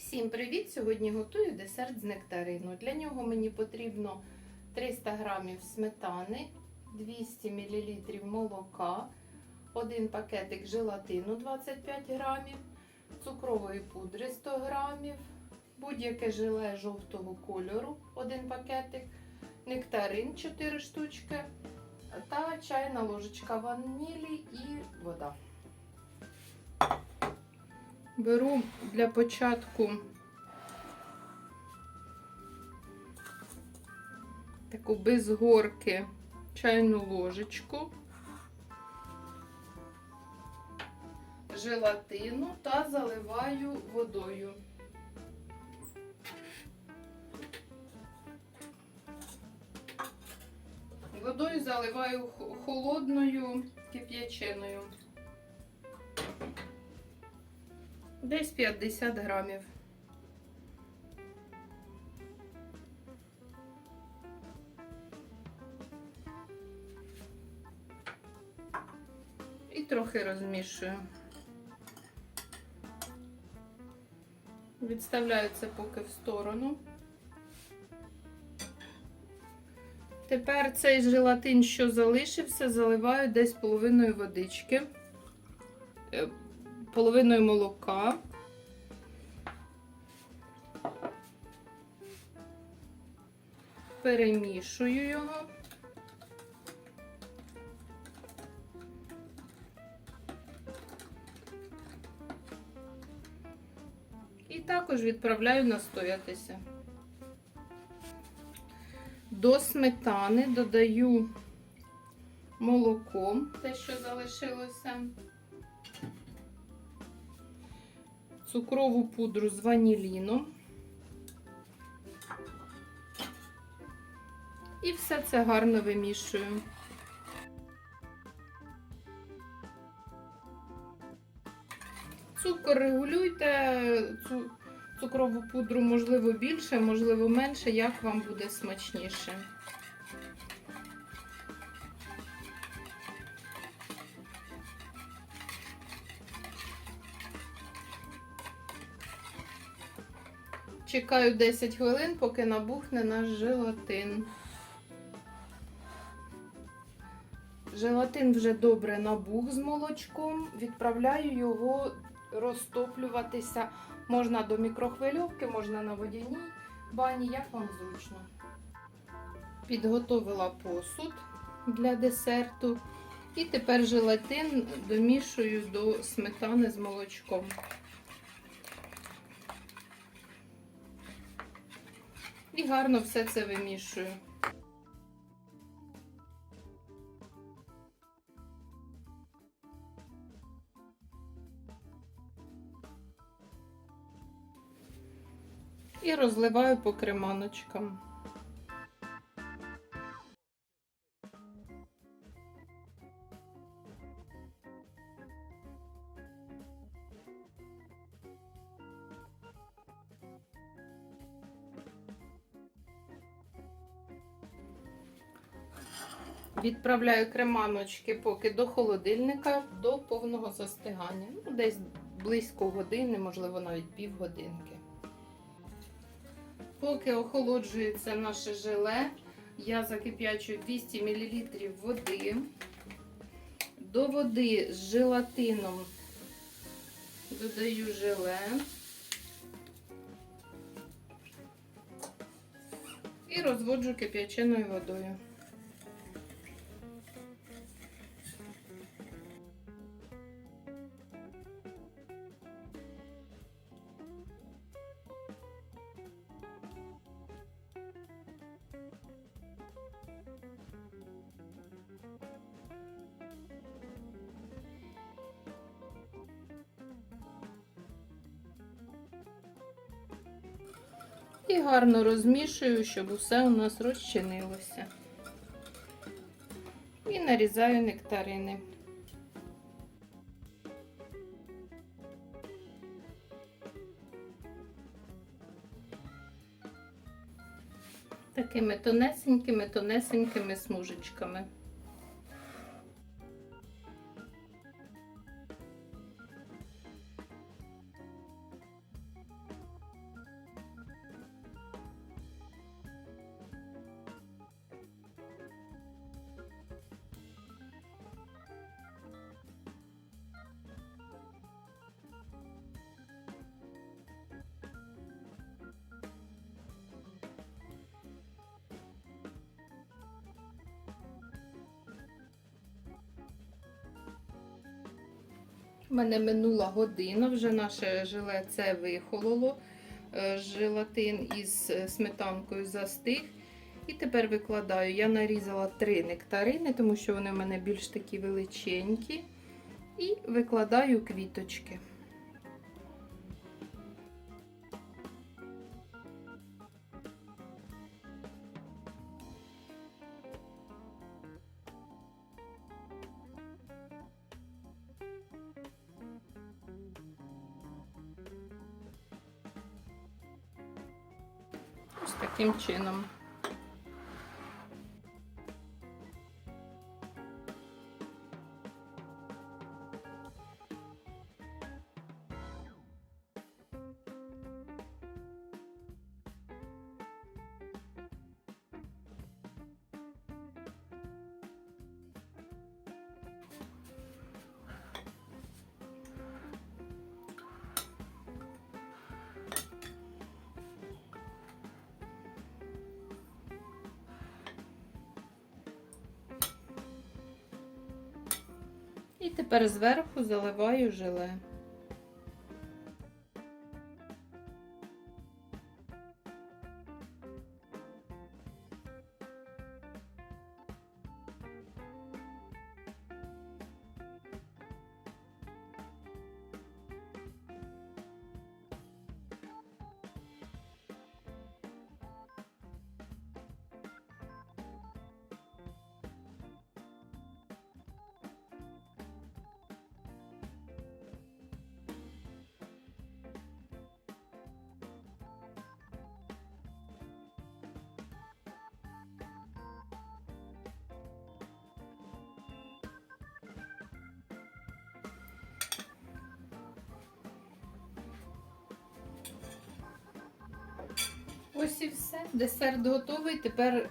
Всім привіт! Сьогодні готую десерт з нектарину. Для нього мені потрібно 300 г сметани, 200 мл молока, один пакетик желатину 25 г, цукрової пудри 100 г, будь-яке желе жовтого кольору, один пакетик, нектарин 4 штучки та чайна ложечка ванілі і вода. Беру для початку таку без горки чайну ложечку, желатину та заливаю водою. Водою заливаю холодною кип'ячиною. Десь 50 грамів. І трохи розмішую. Відставляю це поки в сторону. Тепер цей желатин, що залишився, заливаю десь половиною водички, е, половиною молока. Перемішую його. І також відправляю настоятися. До сметани додаю молоко, те, що залишилося, цукрову пудру з ваніліном. І все це гарно вимішую. Цукор регулюйте, цукрову пудру можливо більше, можливо менше, як вам буде смачніше. Чекаю 10 хвилин, поки набухне наш желатин. Желатин вже добре набух з молочком. Відправляю його розтоплюватися. Можна до мікрохвильовки, можна на водяній бані, як вам зручно. Підготовила посуд для десерту. І тепер желатин домішую до сметани з молочком. І гарно все це вимішую. І розливаю по креманочкам. Відправляю креманочки поки до холодильника до повного застигання. Ну, десь близько години, можливо, навіть півгодинки. Поки охолоджується наше желе, я закип'ячую 200 мл води. До води з желатином додаю желе. І розводжу кип'яченою водою. І гарно розмішую, щоб усе у нас розчинилося. І нарізаю нектарини. Такими тонесенькими, тонесенькими смужечками. У мене минула година, вже наше желе це вихололо. Е, Желатин із е, сметанкою застиг. І тепер викладаю. Я нарізала три нектарини, тому що вони в мене більш такі величенькі. І викладаю квіточки. Таким чином. І тепер зверху заливаю желе. Ось і все. Десерт готовий. Тепер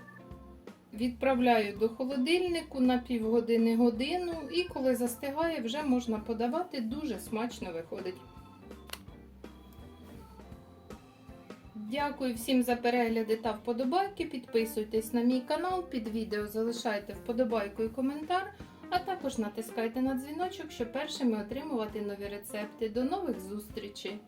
відправляю до холодильнику на півгодини годину. І коли застигає, вже можна подавати. Дуже смачно виходить. Дякую всім за перегляди та вподобайки. Підписуйтесь на мій канал, під відео залишайте вподобайку і коментар, а також натискайте на дзвіночок, щоб першими отримувати нові рецепти. До нових зустрічей!